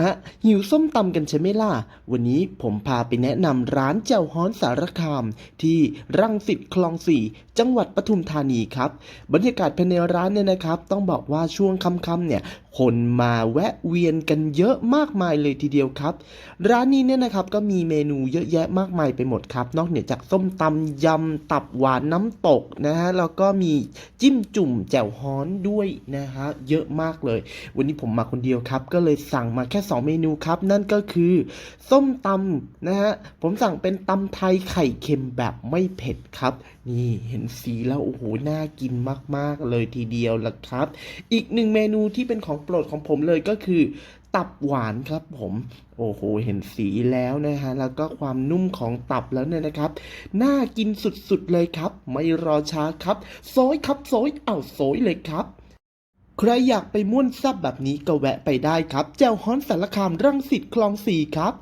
อะหิวส้มตำกันใช่ไหมล่ะ วันนี้ผมพาไปแนะนำร้านเจ้าฮ้อนสารคาม ที่รังสิตคลองสี่จังหวัดปทุมธานีครับ บรรยากาศภายในร้านเนี่ยนะครับ ต้องบอกว่าช่วงค่ำๆเนี่ย คนมาแวะเวียนกันเยอะมากมายเลยทีเดียวครับ ร้านนี้เนี่ยนะครับก็มีเมนูเยอะแยะมากมายไปหมดครับ นอกเหนือจากส้มตำยำตับหวานน้ำตกนะฮะแล้วก็มีจิ้มจุ่มแจ่วฮ้อนด้วยนะฮะเยอะมากเลย วันนี้ผมมาคนเดียวครับ ก็เลยสั่งมาแค่2 เมนูครับ นั่นก็คือส้มตำนะฮะ ผมสั่งเป็นตำไทยไข่เค็มแบบไม่เผ็ดครับ นี่เห็นสีแล้วโอ้โห น่ากินมาก ๆ เลยทีเดียวล่ะครับ อีกหนึ่งเมนูที่เป็นของโปรดของผมเลยก็คือตับหวานครับผม โอ้โห เห็นสีแล้วนะฮะ แล้วก็ความนุ่มของตับแล้วเนี่ยนะครับ น่ากินสุดๆเลยครับ ไม่รอช้าครับ โซยครับ โซยเอาโซยเลยครับ ใครอยากไปม่วนซับแบบนี้ก็แวะไปได้ครับแจวฮ้อนสารคามรังสิตคลองสี่ครับ